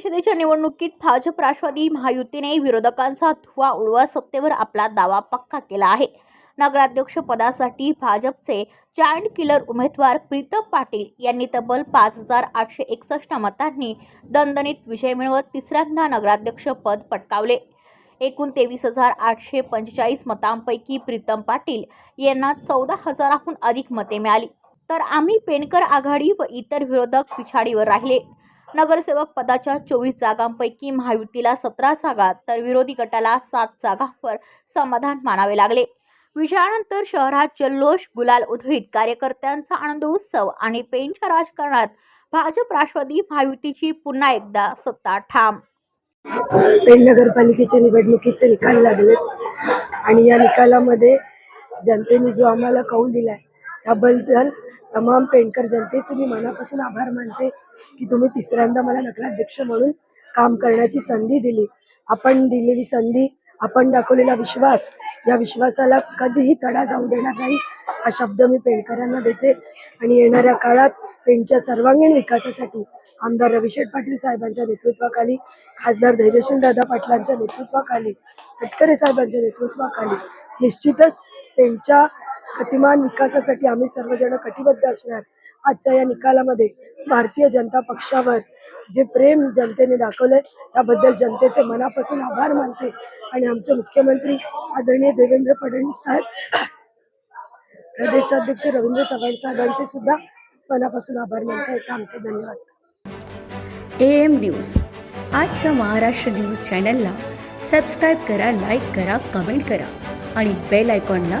परिषदेच्या निवडणुकीत भाजप राष्ट्रवादी महायुतीने विरोधकांचा धुवा उडवा सत्तेवर आपला दावा पक्का केला आहे. नगराध्यक्ष पदासाठी भाजपचे जायंट किलर उमेदवार प्रीतम पाटील यांनी तब्बल पाच हजार आठशे एकसष्ट मतांनी दणदणीत विजय मिळवत तिसऱ्यांदा नगराध्यक्ष पद पटकावले. एकूण तेवीस हजार आठशे पंचेचाळीस मतांपैकी प्रीतम पाटील यांना चौदा हजाराहून अधिक मते मिळाली. तर आम्ही पेनकर आघाडी व इतर विरोधक पिछाडीवर राहिले. नगरसेवक पदाच्या चोवीस जागांपैकी महायुतीला सतरा जागा तर विरोधी गटाला सात जागांवर समाधान मानावे लागले. विजयानंतर शहरात जल्लोष गुलाल उधळीत कार्यकर्त्यांचा आनंदोत्सव आणि पेनच्या राजकारणात भाजप राष्ट्रवादी महायुतीची पुन्हा एकदा सत्ता ठाम. पेण नगरपालिकेच्या निवडणुकीचे निकाल लागले आणि या निकालामध्ये जनतेने जो आम्हाला कौल दिलाय त्याबद्दल तमाम पेंडकर जनतेचे मी मनापासून आभार मानते की तुम्ही तिसऱ्यांदा मला नगराध्यक्ष म्हणून काम करण्याची संधी दिली. आपण दिलेली संधी आपण दाखवलेला विश्वास या विश्वासाला कधीही तडा जाऊ देणार नाही हा शब्द मी पेंडकरांना देते. आणि येणाऱ्या काळात पेणच्या सर्वांगीण विकासासाठी आमदार रविशेठ पाटील साहेबांच्या नेतृत्वाखाली खासदार धैर्यशील दादा पाटलांच्या नेतृत्वाखाली तटकरे साहेबांच्या नेतृत्वाखाली निश्चितच पेणच्या गतिमान विकासासाठी आम्ही सर्वजण कटिबद्ध असणार. आजच्या या निकालामध्ये भारतीय जनता पक्षावर जे प्रेम जनतेने दाखवलंय त्याबद्दल जनतेचे मनापासून आभार मानते. आणि आमचे मुख्यमंत्री आदरणीय देवेंद्र फडणवीस साहेब प्रदेशाध्यक्ष रवींद्र चव्हाण साहेबांचे सुद्धा मनापासून आभार मानते. आमचे धन्यवाद. A M news. आजच्या महाराष्ट्र न्यूज चॅनलला सबस्क्राईब करा लाईक करा कमेंट करा आणि बेल आयकॉनला